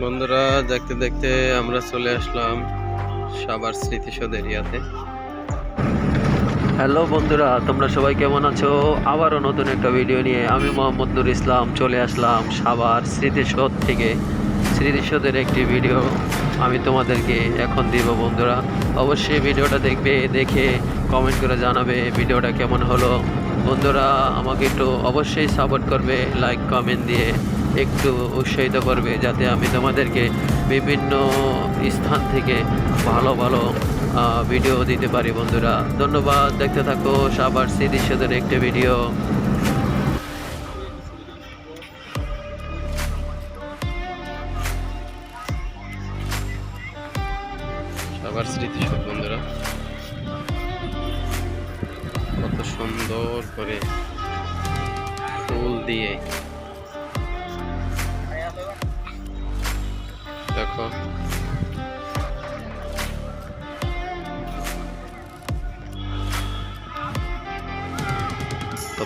বন্ধুরা, দেখতে দেখতে আমরা চলে আসলাম সাবার স্মৃতিসৌধ এরিয়াতে। হ্যালো বন্ধুরা, তোমরা সবাই কেমন আছো? আবারও নতুন একটা ভিডিও নিয়ে আমি মোহাম্মদ নুর ইসলাম চলে আসলাম সাবার স্মৃতিসৌধ থেকে। স্মৃতিসৌধের একটি ভিডিও আমি তোমাদেরকে এখন দিব বন্ধুরা। অবশ্যই ভিডিওটা দেখবে, দেখে কমেন্ট করে জানাবে ভিডিওটা কেমন হলো। বন্ধুরা, আমাকে একটু অবশ্যই সাপোর্ট করবে লাইক কমেন্ট দিয়ে। একটু উৎসাহিত করবে যাতে আমি তোমাদেরকে বিভিন্ন স্থান থেকে ভালো ভালো ভিডিও দিতে পারি বন্ধুরা। ধন্যবাদ, দেখতে থাকো সাবার সাথে একটি ভিডিও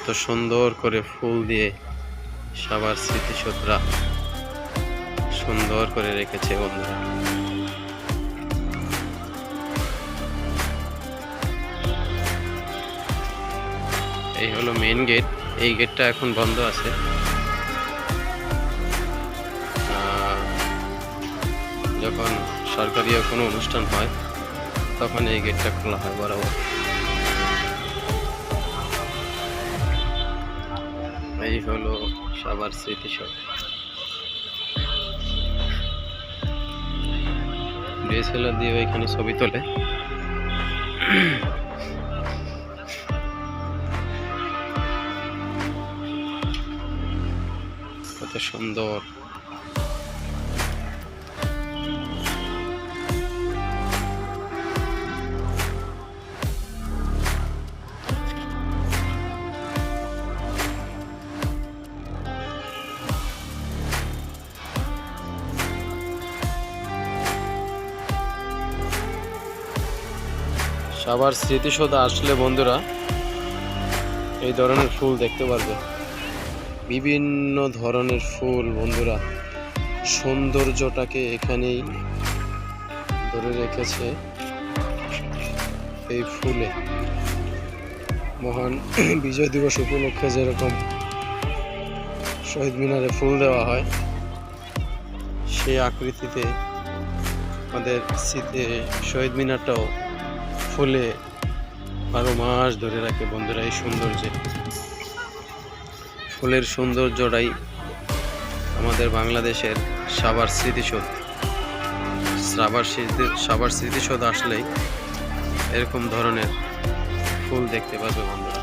কত সুন্দর করে ফুল দিয়ে সবার স্মৃতিসৌধরা সুন্দর করে রেখেছে বন্ধুরা। এই হলো মেন গেট এই গেটটা এখন বন্ধ আছে। যখন সরকারি কোনো অনুষ্ঠান হয়, তখন এই গেটটা খোলা হয় বরাবর। এই হলো সবার স্মৃতিসৌধ। ডিএসএলআর দিয়ে এখানে ছবি তোলে। কত সুন্দর। সবার স্মৃতিসৌধ আসলে বন্ধুরা, এই ধরনের ফুল দেখতে পারবে। বিভিন্ন ধরনের ফুল বন্ধুরা, সৌন্দর্যটাকে এখানেই ধরে রেখেছে এই ফুলে। মহান বিজয় দিবস উপলক্ষে যেরকম শহীদ মিনারে ফুল দেওয়া হয়, সেই আকৃতিতে আমাদের শহীদ মিনারটাও ফুলে বারো মাস ধরে রাখে বন্ধুরা এই সৌন্দর্যে। ফুলের সৌন্দর্যটাই আমাদের বাংলাদেশের সাবার স্মৃতিসৌধ। সাবার স্মৃতি সাবার স্মৃতিসৌধ আসলেই এরকম ধরনের ফুল দেখতে পাবে বন্ধুরা।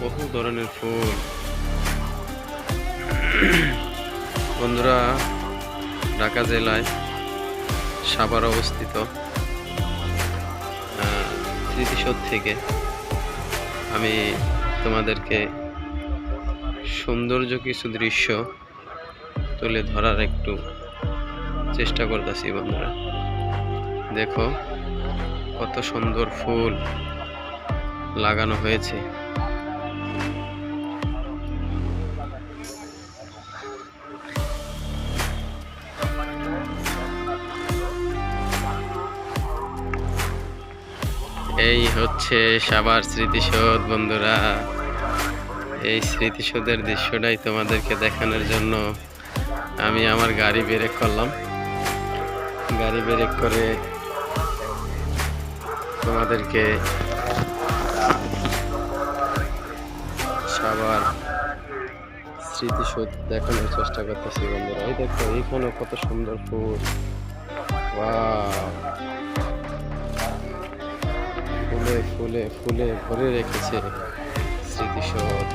বহু ধরনের ফুল। বন্ধুরা, ঢাকা জেলায় সাভার অবস্থিত। স্মৃতিসৌধ থেকে আমি তোমাদেরকে সৌন্দর্য কিছু দৃশ্য তুলে ধরার একটু চেষ্টা করতেছি, বন্ধুরা। দেখো, কত সুন্দর ফুল লাগানো হয়েছে। এই হচ্ছে সাবার স্মৃতিসৌধ, বন্ধুরা। এই স্মৃতিসৌধের দৃশ্যটাই তোমাদেরকে দেখানোর জন্য আমি আমার গাড়ি ব্রেক করলাম। গাড়ি ব্রেক করে তোমাদেরকে সাবার স্মৃতিসৌধ দেখানোর চেষ্টা করতেছি, বন্ধুরা। এই দেখো এইখানে কত সুন্দর ফুল। Wow! ফুলে ফুলে ফুলে ভরে রেখেছে স্মৃতিসৌধ।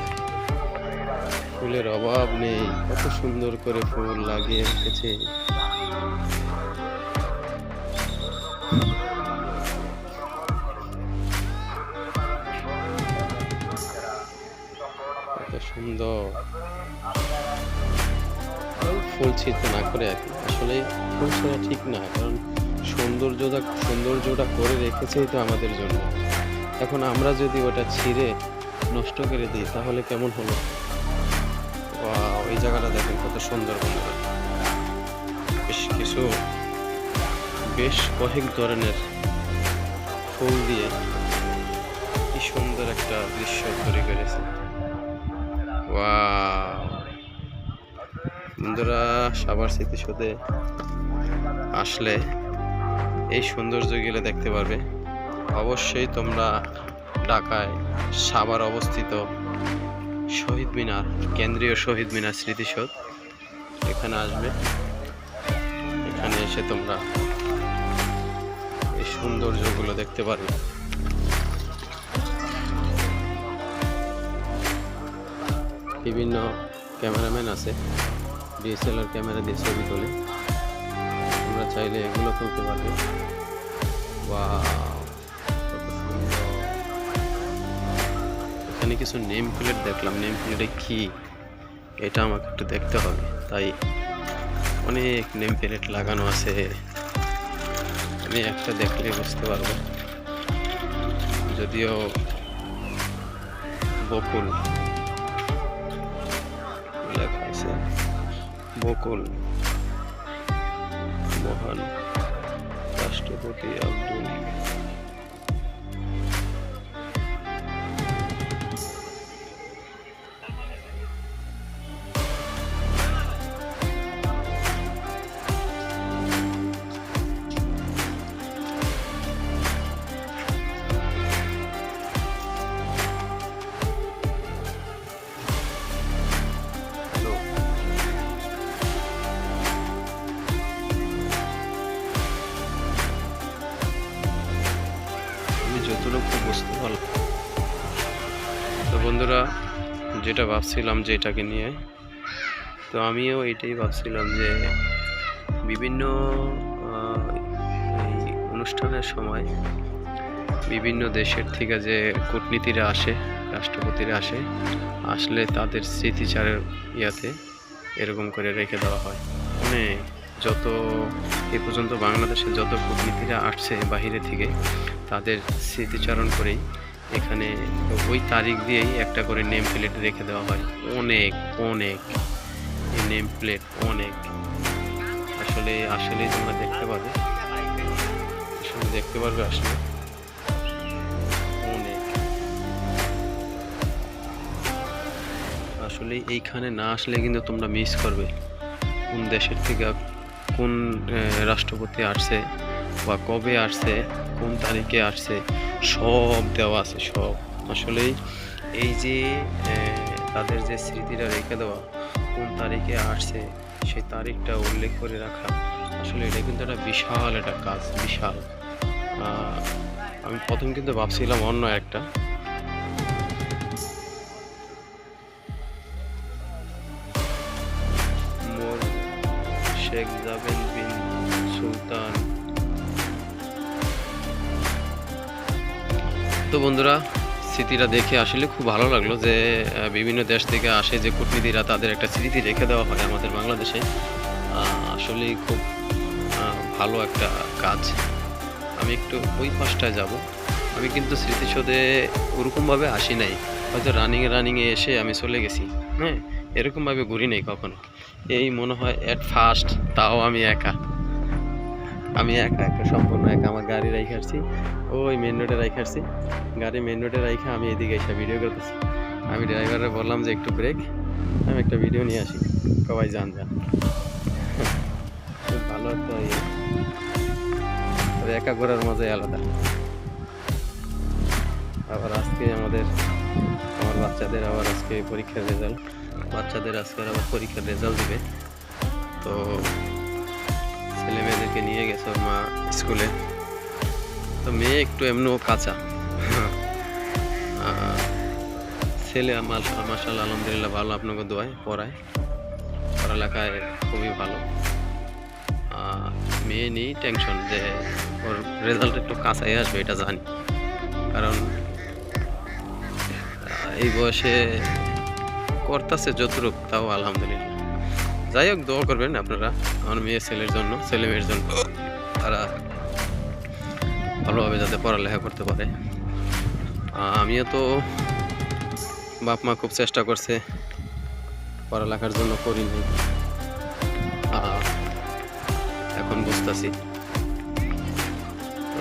ফুলের অভাব নেই, কত সুন্দর করে ফুল লাগিয়ে রেখেছে। সুন্দর। ফুল ছিঁড়তে না করে আসলে ফুল ছেঁড়া ঠিক না, কারণ সৌন্দর্যটা সৌন্দর্যটা করে রেখেছেই তো আমাদের জন্য। এখন আমরা যদি ওটা ছিঁড়ে, নষ্ট করে দিই, তাহলে কেমন হলো? এই জায়গাটা দেখেন কত সুন্দর বন্ধুরা কিছু, বেশ কয়েক ধরনের ফুল দিয়ে কি সুন্দর একটা দৃশ্য তৈরি করেছে। বন্ধুরা, সাবার স্মৃতিসৌধে আসলে এই সৌন্দর্যগুলো দেখতে পারবে। অবশ্যই তোমরা ঢাকায় সাভার অবস্থিত শহীদ মিনার, কেন্দ্রীয় শহীদ মিনার স্মৃতিসৌধ। এখানে আসবে। এখানে এসে তোমরা এই সৌন্দর্যগুলো দেখতে পারবে। বিভিন্ন ক্যামেরাম্যান আছে। ডিএসএলআর ক্যামেরা দিয়ে ছবি তোলে। চাইলে এগুলো তুলতে পারবে বা এখানে কিছু নেম প্লেট দেখলাম। নেম প্লেটে কি? এটা আমাকে একটু দেখতে হবে। তাই অনেক নেম প্লেট লাগানো আছে। আমি একটা দেখলে বুঝতে পারব। যদিও বকুল। লেখা আছে। বকুল। মহান রাষ্ট্রপতি আব্দুল ভাবছিলাম যে এটাকে নিয়ে। তো আমিও এটাই ভাবছিলাম যে বিভিন্ন অনুষ্ঠানের সময় বিভিন্ন দেশের থেকে যে কূটনীতিরা আসে, রাষ্ট্রপতিরা আসে, আসলে তাদের স্মৃতিচারের ইয়াতে এরকম করে রেখে দেওয়া হয়। মানে যত, এ পর্যন্ত বাংলাদেশে যত কূটনীতিরা আসছে বাহিরে থেকে, তাদের স্মৃতিচারণ করেই এখানে ওই তারিখ দিয়েই একটা করে নেম প্লেট রেখে দেওয়া হয়। অনেক অনেক। নেম প্লেট অনেক। আসলে, আসলেই তোমরা দেখতে পাবে। আসলে দেখতে পারবে, আসলে। অনেক। আসলে এইখানে না আসলে কিন্তু তোমরা মিস করবে। কোন দেশের থেকে কোন রাষ্ট্রপতি আসছে বা কবে আসছে, কোন তারিখে আসছে সব দেওয়া আছে, সব। আসলেই এই যে তাদের যে স্মৃতিটা রেখে দেওয়া, কোন তারিখে আসছে, সেই তারিখটা উল্লেখ করে রাখা, আসলে এটা কিন্তু একটা বিশাল একটা কাজ, বিশাল। আমি প্রথম কিন্তু ভাবছিলাম অন্য একটা। মোর শেখ জাবেন বিন সুলতান তো বন্ধুরা, স্মৃতিটা দেখে আসলে খুব ভালো লাগল যে বিভিন্ন দেশ থেকে আসে যে কূটনীতিরা তাদের একটা স্মৃতি রেখে দেওয়া হয় আমাদের বাংলাদেশে। আসলেই খুব ভালো একটা কাজ। আমি একটু ওই পাশটায় যাব। আমি কিন্তু স্মৃতিসৌধে ওরকমভাবে আসি নাই। হয়তো রানিংয়ে রানিংয়ে এসে আমি চলে গেছি। হ্যাঁ এরকমভাবে ঘুরি নাই কখনো। এই মনে হয় অ্যাট ফার্স্ট তাও আমি একা। আমি একা একা সম্পূর্ণ একা আমার গাড়ি রাইখে আসছি, ওই মেন রোডে রাইখে আসছি। গাড়ি মেন রোডে রাইখে আমি এদিকে এসে ভিডিও করতেছি। আমি ড্রাইভারে বললাম যে একটু ব্রেক আমি একটা ভিডিও নিয়ে আসি। সবাই যান যান। ভালো একটা ইয়ে। তবে একা ঘোরার মজাই আলাদা। আবার আজকে আমাদের, আমার বাচ্চাদের আবার আজকে পরীক্ষার রেজাল্ট বাচ্চাদের আজকে আবার পরীক্ষার রেজাল্ট দিবে। তো ছেলে মেয়েদেরকে নিয়ে গেছে ওর মা স্কুলে। তো মেয়ে একটু এমনিও কাঁচা। ছেলে আমার মাসাল আলহামদুলিল্লাহ ভালো, আপনাকে দোয়ায় পড়ায়। পড়ালেখায় খুবই ভালো। মেয়ে নিয়ে টেনশন যে ওর রেজাল্ট একটু কাঁচাই আসবে, এটা জানি। কারণ এই বয়সে করতেছে যতটুক, তাও আলহামদুলিল্লাহ। যাই হোক, দোয়া করবেন আপনারা, আমার মেয়ে ছেলের জন্য, ছেলে মেয়ের জন্য। তারা ভালোভাবে যাতে পড়ালেখা করতে পারে। আমিও তো বাপ মা খুব চেষ্টা করছে পড়ালেখার জন্য করিনি এখন করতেছি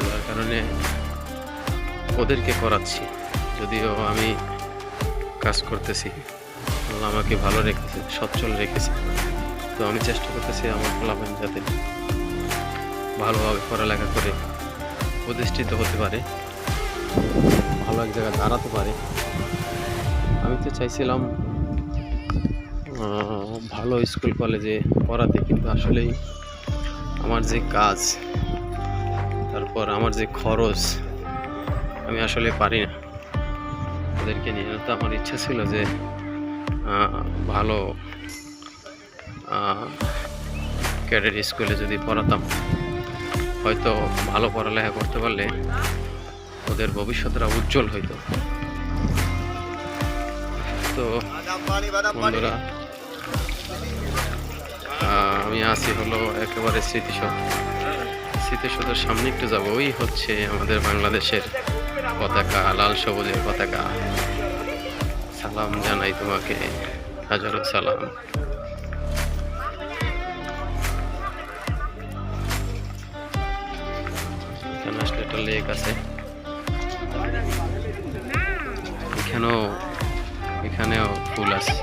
যার কারণে ওদেরকে করাচ্ছি যদিও আমি কাজ করতেছি। আমাকে ভালো রেখেছে, সচ্ছল রেখেছে। তো আমি চেষ্টা করতেছি আমার ফলাফল যাতে ভালোভাবে পড়ালেখা করে প্রতিষ্ঠিত হতে পারে, ভালো এক জায়গায় দাঁড়াতে পারে। আমি তো চাইছিলাম ভালো স্কুল, কলেজে পড়াতে, কিন্তু আসলেই আমার যে কাজ, তারপর আমার যে খরচ, আমি আসলে পারি না। ওদেরকে নিয়ে তো আমার ইচ্ছা ছিল যে ভালো ক্যাডেট স্কুলে যদি পড়াতাম, হয়তো ভালো পড়ালেখা করতে পারলে ওদের ভবিষ্যৎটা উজ্জ্বল হইতো। তো বন্ধুরা আমি আছি হলো একেবারে স্মৃতিসৌধ। স্মৃতিসৌধের সামনে একটু যাব। ওই হচ্ছে আমাদের বাংলাদেশের পতাকা, লাল সবুজের পতাকা। সালাম জানাই তোমাকে। হাজারো সালাম। একটা লেক আছে। এখানেও এখানেও ফুল আছে।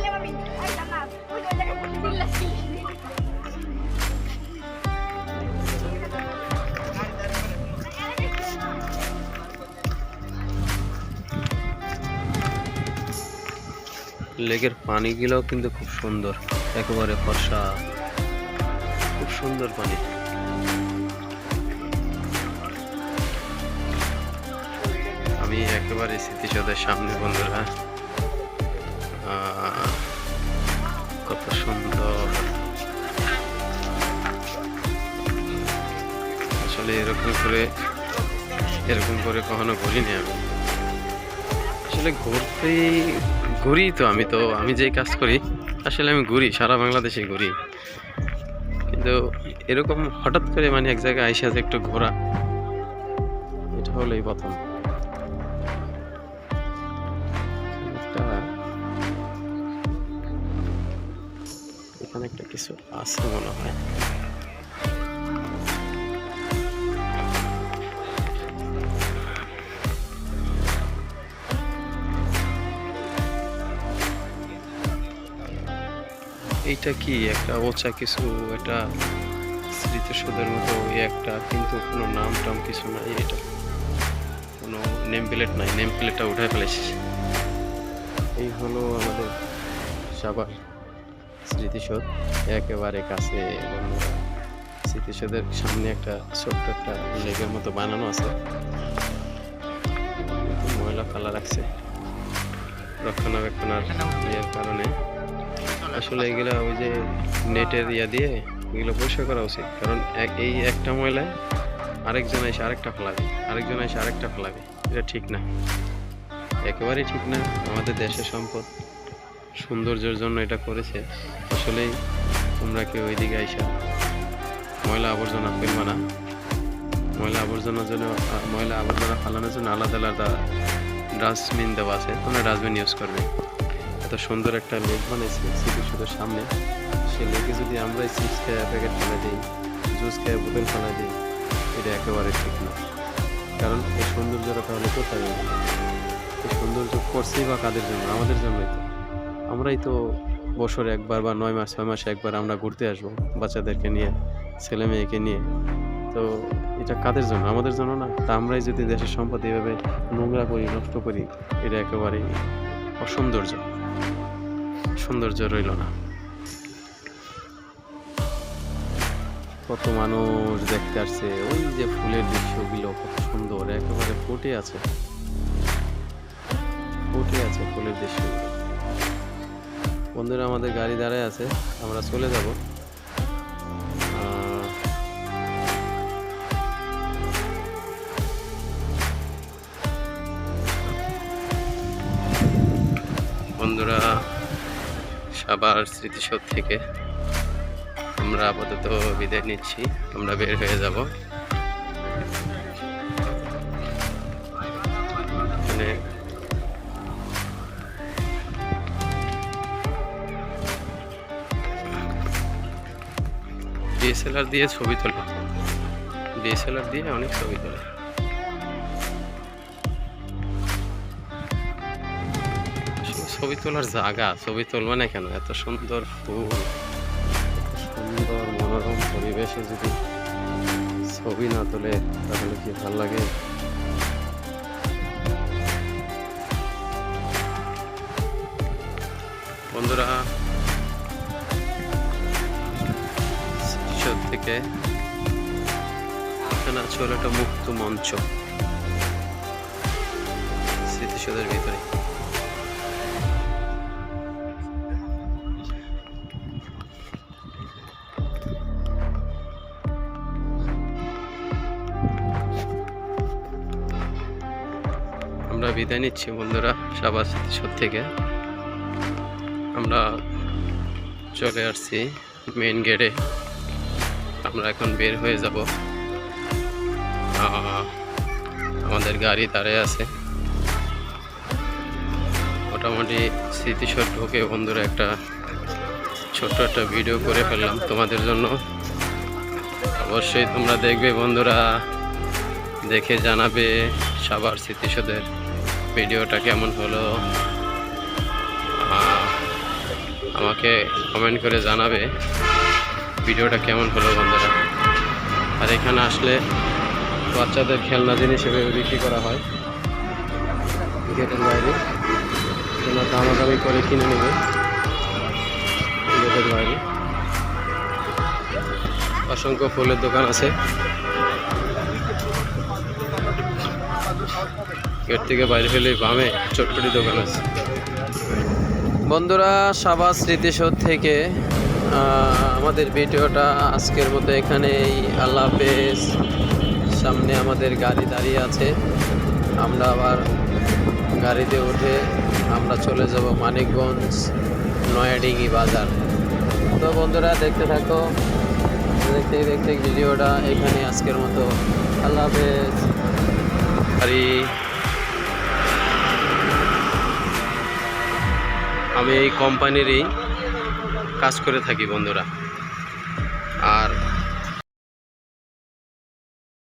লেকের পানিগুলোও কিন্তু খুব সুন্দর। একেবারে ফর্সা। খুব সুন্দর পানি। আমি একেবারে স্মৃতিসৌধের সামনে, বন্ধুরা। কত সুন্দর। আসলে এরকম করে এরকম করে কখনো ঘুরিনি আমি। আসলে ঘুরতেই ঘুরি তো আমি তো, আমি যেই কাজ করি, আসলে আমি ঘুরি, সারা বাংলাদেশে ঘুরি। কিন্তু এরকম হঠাৎ করে মানে এক জায়গায় আইসা যে একটু ঘোরা, এটা হলো এই প্রথম। কিছু আছে মনে হয়। এইটা কি একটা ওচা কিছু, এটা স্মৃতিসৌধের মতো একটা, কিন্তু কোনো নাম টাম কিছু নাই এটা। কোনো নেম প্লেট নাই নেম প্লেটটা উঠে ফেলেছি। এই হলো আমাদের সাবার স্মৃতিসৌধ, একেবারে কাছে স্মৃতিসৌধের সামনে একটা ছোট্ট একটা লেগের মতো বানানো আছে। ময়লা ফেলা রাখছে রক্ষণাবেক্ষণার ইয়ের কারণে। আসলে এগুলা ওই যে নেটের ইয়া দিয়ে এগুলো পরিষ্কার করা উচিত, কারণ এই একটা ময়লায় আরেকজন এসে আরেকটা ফেলাবে, আরেকজন এসে আরেকটা ফেলাবে, এটা ঠিক না। একেবারেই ঠিক না, আমাদের দেশের সম্পদ। সৌন্দর্যের জন্য এটা করেছে। আসলেই তোমরা কেউ ওইদিকে আইসা ময়লা আবর্জনা ফেলবা না। ময়লা আবর্জনার জন্য, ময়লা আবর্জনা ফালানোর জন্য আলাদা আলাদা ডাস্টবিন দেওয়া আছে। তোমরা ডাস্টবিন ইউজ করবে। এত সুন্দর একটা লেক বানিয়েছে স্মৃতিসৌধের সামনে। সে লেকে যদি আমরা চিপস খেয়ে প্যাকেট ফেলে দিই জুস খেয়ে বোতল ফেলে দিই, এটা একেবারে ঠিক না। কারণ এই সৌন্দর্যটা তাহলে কোথায়? এই সৌন্দর্য করছেই বা কাদের জন্য? আমাদের জন্যই তো। আমরাই তো বছরে একবার বা নয় মাস, ছয় মাসে একবার আমরা ঘুরতে আসব বাচ্চাদেরকে নিয়ে, ছেলে মেয়েকে নিয়ে। তো এটা কাদের জন্য? আমাদের জন্য না, তা আমরাই যদি দেশের সম্পদ এভাবে নোংরা করি, নষ্ট করি, এটা একেবারেই অসৌন্দর্য। সৌন্দর্য রইল না। কত মানুষ দেখতে আসছে, ওই যে ফুলের দৃশ্যগুলো কত সুন্দর, একেবারে ফুটে আছে। ফুটে আছে ফুলের দৃশ্যগুলো। বন্ধুরা আমাদের গাড়ি দাঁড়ায় আছে, আমরা চলে যাব। বন্ধুরা, সাবার স্মৃতিসৌধ থেকে আমরা আপাতত বিদায় নিচ্ছি, আমরা বের হয়ে যাব। ডিএসএলআর দিয়ে ছবি তোলা। ডিএসএলআর দিয়ে অনেক ছবি তোলে। ছবি তোলার জায়গা, ছবি তুলবে না কেন? এত সুন্দর ফুল সুন্দর মনোরম পরিবেশে যদি ছবি না তোলে, তাহলে কি ভালো লাগে? বন্ধুরা থেকে। হলো একটা মুক্ত মঞ্চ। স্মৃতিসৌধের ভিতরে। আমরা বিদায় নিচ্ছি বন্ধুরা সাবা স্মৃতিসৌধ থেকে। আমরা চলে আসছি মেন গেটে আমরা এখন বের হয়ে যাব। আমাদের গাড়ি দাঁড়িয়ে আছে। মোটামুটি স্মৃতিসৌধ ঢুকে বন্ধুরা একটা ছোট্ট একটা ভিডিও করে ফেললাম তোমাদের জন্য। অবশ্যই তোমরা দেখবে বন্ধুরা, দেখে জানাবে সবার স্মৃতিসৌধের ভিডিওটা কেমন হলো। আমাকে কমেন্ট করে জানাবে। ভিডিওটা কেমন হলো বন্ধুরা? আর এখানে আসলে বাচ্চাদের খেলনা জিনিস হিসেবে বিক্রি করা হয়। গেটের বাইরে। তোমরা দামাদামি করে কিনে নেবে। গেটের বাইরে। অসংখ্য ফুলের দোকান আছে। গেট থেকে বাইরে ফেলে বামে চটপটি দোকান আছে। বন্ধুরা সাবা স্মৃতিসৌধ থেকে আমাদের ভিডিওটা আজকের মতো এখানেই। আল্লাহ হাফেজ। সামনে আমাদের গাড়ি দাঁড়িয়ে আছে। আমরা আবার গাড়িতে উঠে আমরা চলে যাব মানিকগঞ্জ নয়াডিঙ্গি বাজার। তো বন্ধুরা, দেখতে থাকো। দেখতে দেখতে ভিডিওটা এখানে আজকের মতো। আল্লাহ হাফেজ। আমি এই কোম্পানিরই কাজ করে থাকি বন্ধুরা। আর